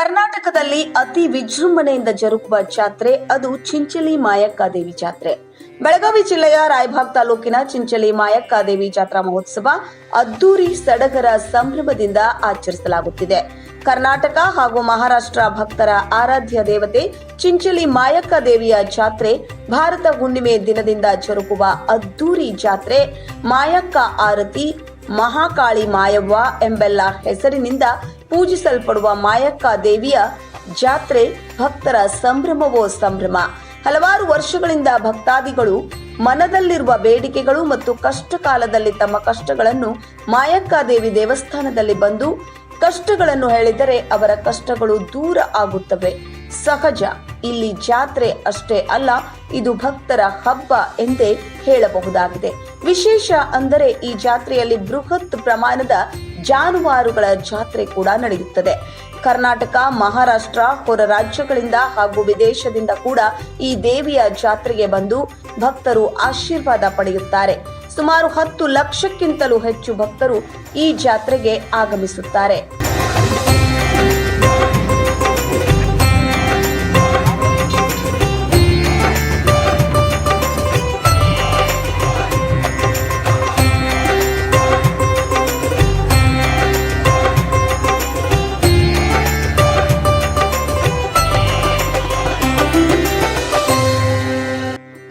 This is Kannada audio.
ಕರ್ನಾಟಕದಲ್ಲಿ ಅತಿ ವಿಜೃಂಭಣೆಯಿಂದ ಜರುಗುವ ಜಾತ್ರೆ ಅದು ಚಿಂಚಲಿ ಮಾಯಕ್ಕಾದೇವಿ ಜಾತ್ರೆ. ಬೆಳಗಾವಿ ಜಿಲ್ಲೆಯ ರಾಯಭಾಗ್ ತಾಲೂಕಿನ ಚಿಂಚಲಿ ಮಾಯಕ್ಕಾದೇವಿ ಜಾತ್ರಾ ಮಹೋತ್ಸವ ಅದ್ದೂರಿ ಸಡಗರ ಸಂಭ್ರಮದಿಂದ ಆಚರಿಸಲಾಗುತ್ತಿದೆ. ಕರ್ನಾಟಕ ಹಾಗೂ ಮಹಾರಾಷ್ಟ್ರ ಭಕ್ತರ ಆರಾಧ್ಯ ದೇವತೆ ಚಿಂಚಲಿ ಮಾಯಕ್ಕ ದೇವಿಯ ಜಾತ್ರೆ ಭಾರತ ಹುಣ್ಣಿಮೆ ದಿನದಿಂದ ಜರುಗುವ ಅದ್ದೂರಿ ಜಾತ್ರೆ ಮಾಯಕ್ಕ ಆರತಿ ಮಹಾಕಾಳಿ ಮಾಯವ್ವ ಎಂಬೆಲ್ಲ ಹೆಸರಿನಿಂದ ಪೂಜಿಸಲ್ಪಡುವ ಮಾಯಕ್ಕ ದೇವಿಯ ಜಾತ್ರೆ ಭಕ್ತರ ಸಂಭ್ರಮವೋ ಸಂಭ್ರಮ. ಹಲವಾರು ವರ್ಷಗಳಿಂದ ಭಕ್ತಾದಿಗಳು ಮನದಲ್ಲಿರುವ ಬೇಡಿಕೆಗಳು ಮತ್ತು ಕಷ್ಟ ಕಾಲದಲ್ಲಿ ತಮ್ಮ ಕಷ್ಟಗಳನ್ನು ಮಾಯಕ್ಕ ದೇವಿ ದೇವಸ್ಥಾನದಲ್ಲಿ ಬಂದು ಕಷ್ಟಗಳನ್ನು ಹೇಳಿದರೆ ಅವರ ಕಷ್ಟಗಳು ದೂರ ಆಗುತ್ತವೆ. ಸಹಜ, ಇಲ್ಲಿ ಜಾತ್ರೆ ಅಷ್ಟೇ ಅಲ್ಲ, ಇದು ಭಕ್ತರ ಹಬ್ಬ ಎಂದೇ ಹೇಳಬಹುದಾಗಿದೆ. ವಿಶೇಷ ಅಂದರೆ ಈ ಜಾತ್ರೆಯಲ್ಲಿ ಬೃಹತ್ ಪ್ರಮಾಣದ ಜಾನುವಾರುಗಳ ಜಾತ್ರೆ ಕೂಡ ನಡೆಯುತ್ತದೆ. ಕರ್ನಾಟಕ, ಮಹಾರಾಷ್ಟ್ರ ಹೊರ ರಾಜ್ಯಗಳಿಂದ ಹಾಗೂ ವಿದೇಶದಿಂದ ಕೂಡ ಈ ದೇವಿಯ ಜಾತ್ರೆಗೆ ಬಂದು ಭಕ್ತರು ಆಶೀರ್ವಾದ ಪಡೆಯುತ್ತಾರೆ. ಸುಮಾರು ಹತ್ತು ಲಕ್ಷಕ್ಕಿಂತಲೂ ಹೆಚ್ಚು ಭಕ್ತರು ಈ ಜಾತ್ರೆಗೆ ಆಗಮಿಸುತ್ತಾರೆ.